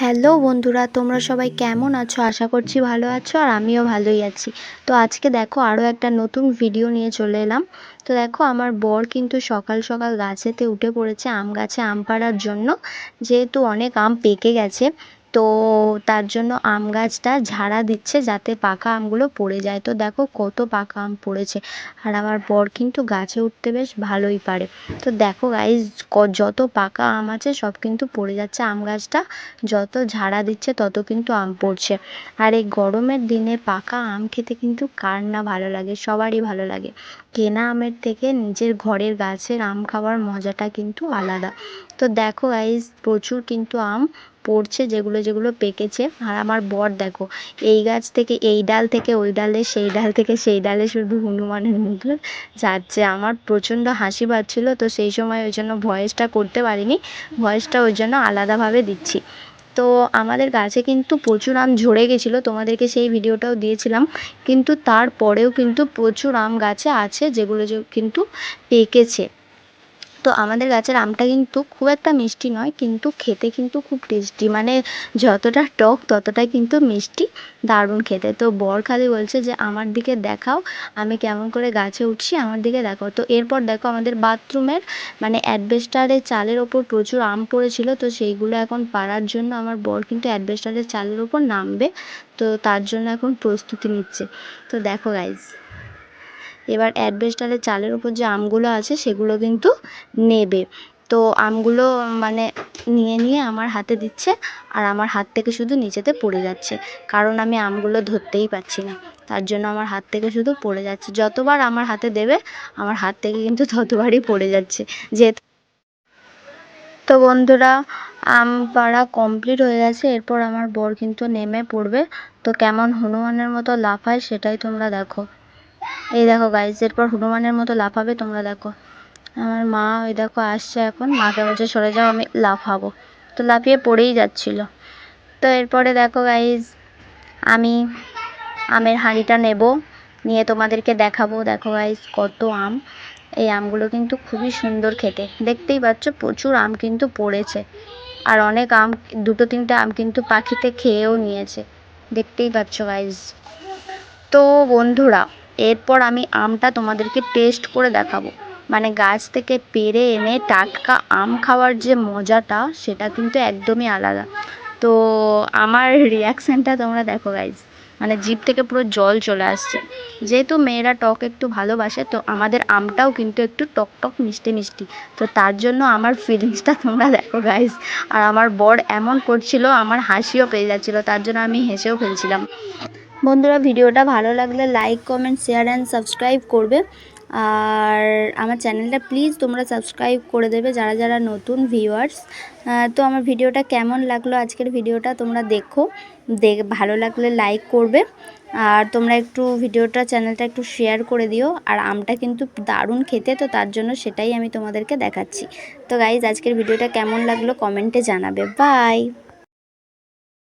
Hello বন্ধুরা, তোমরা সবাই কেমন আছো? আশা করছি ভালো আছো আর আমিও ভালোই আছি। তো আজকে দেখো আরও একটা নতুন ভিডিও নিয়ে চলে এলাম। তো দেখো আমার বর কিন্তু সকাল সকাল গাছেতে উঠে পড়েছে আম গাছে, আম পাড়ার জন্য। যেহেতু অনেক আম পেকে গেছে তো তার জন্য আম গাছটা ঝাড়া দিচ্ছে যাতে পাকা আমগুলো পড়ে যায়। তো দেখো কত পাকা আম পড়েছে। আর আমার বর কিন্তু গাছে উঠতে বেশ ভালোই পারে। তো দেখো গাইজ যত পাকা আম আছে সব কিন্তু পড়ে যাচ্ছে। আম গাছটা যত ঝাড়া দিচ্ছে তত কিন্তু আম পড়ছে। আর এই গরমের দিনে পাকা আম খেতে কিন্তু কার না ভালো লাগে? সবারই ভালো লাগে। কেনা আমের থেকে নিজের ঘরের গাছের আম খাওয়ার মজাটা কিন্তু আলাদা। তো দেখো গাইজ প্রচুর কিন্তু আম পড়ছে, যেগুলো যেগুলো পেকেছে। আর আমার বর দেখো, এই গাছ থেকে, এই ডাল থেকে, ওই ডালে, সেই ডাল থেকে, সেই ডালে শুধু হনুমানের মতো যাচ্ছে। আমার প্রচণ্ড হাসি পাচ্ছিল, তো সেই সময় ওই জন্য ভয়েসটা করতে পারিনি। ভয়েসটা ওই জন্য আলাদাভাবে দিচ্ছি। তো আমাদের গাছে কিন্তু প্রচুর আম ঝরে গেছিল, তোমাদেরকে সেই ভিডিওটাও দিয়েছিলাম। কিন্তু তারপরেও কিন্তু প্রচুর আম গাছে আছে, যেগুলো যে কিন্তু পেকেছে। তো আমাদের গাছের আমটা কিন্তু খুব একটা মিষ্টি নয়, কিন্তু খেতে কিন্তু খুব টেস্টি মানে যতটা টক, ততটাই কিন্তু মিষ্টি, দারুণ খেতে। তো বর খালি বলছে যে, আমার দিকে দেখাও, আমি কেমন করে গাছে উঠছি, আমার দিকে দেখাও। তো এরপর দেখো আমাদের বাথরুমের মানে অ্যাডবেস্টারের চালের ওপর প্রচুর আম পড়েছিল, তো সেইগুলো এখন পাড়ার জন্য আমার বর কিন্তু অ্যাডবেস্টারের চালের ওপর নামবে, তো তার জন্য এখন প্রস্তুতি নিচ্ছে। তো দেখো গাইজ এবার অ্যাডবেস্টারের চালের ওপর যে আমগুলো আছে সেগুলো কিন্তু নেবে। তো আমগুলো মানে নিয়ে নিয়ে আমার হাতে দিচ্ছে আর আমার হাত থেকে শুধু নিচেতে পড়ে যাচ্ছে। কারণ আমি আমগুলো ধরতেই পারছি না। তার জন্য আমার হাত থেকে শুধু পড়ে যাচ্ছে। যতবার আমার হাতে দেবে, আমার হাত থেকে কিন্তু ততবারই পড়ে যাচ্ছে। যেহেতু তো বন্ধুরা, আম পাড়া কমপ্লিট হয়ে গেছে। এরপর আমার বর কিন্তু নেমে পড়বে। তো কেমন হনুমানের মতো লাফায় সেটাই তোমরা দেখো। এই দেখো গাইজ এরপর হনুমানের মতো লাফাবে তোমরা দেখো। আমার মা ওই দেখো আসছে এখন, মাকে বলছে, সরে যাও, আমি লাফাবো। তো লাফিয়ে পড়েই যাচ্ছিল। তো এরপরে দেখো গাইজ আমি আমের হাঁড়িটা নেব, নিয়ে তোমাদেরকে দেখাবো। দেখো গাইজ কত আম। এই আমগুলো কিন্তু খুবই সুন্দর খেতে। দেখতেই পাচ্ছ, প্রচুর আম কিন্তু পড়েছে। আর অনেক আম, দুটো তিনটে আম কিন্তু পাখিতে খেয়েও নিয়েছে। দেখতেই পাচ্ছ গাইজ তো বন্ধুরা এরপর আমি আমটা তোমাদেরকে টেস্ট করে দেখাবো। মানে গাছ থেকে পেরে এনে টাটকা আম খাওয়ার যে মজাটা, সেটা কিন্তু একদমই আলাদা। তো আমার রিয়াকশানটা তোমরা দেখো গাইজ মানে জিভ থেকে পুরো জল চলে আসছে। যেহেতু মেয়েরা টক একটু ভালোবাসে, তো আমাদের আমটাও কিন্তু একটু টক টক, মিষ্টি মিষ্টি। তো তার জন্য আমার ফিলিংসটা তোমরা দেখো গাইজ আর আমার বর এমন করছিল, আমার হাসিও পেয়ে যাচ্ছিল, তার জন্য আমি হেসেও ফেলছিলাম। বন্ধুরা, ভিডিওটা ভালো লাগলে like comment share and subscribe করবে। আর আমার চ্যানেলটা প্লিজ তোমরা সাবস্ক্রাইব করে দেবে যারা যারা নতুন ভিউয়ার্স তো আমার ভিডিওটা কেমন লাগল আজকের ভিডিওটা তোমরা দেখো। দেখ, ভালো লাগলে লাইক করবে। আর তোমরা একটু ভিডিওটা চ্যানেলটা একটু শেয়ার করে দিও। আর আমটা কিন্তু দারুণ খেতে, তো তার জন্য সেটাই আমি তোমাদেরকে দেখাচ্ছি। তো গাইজ আজকের ভিডিওটা কেমন লাগল কমেন্টে জানাবে। বাই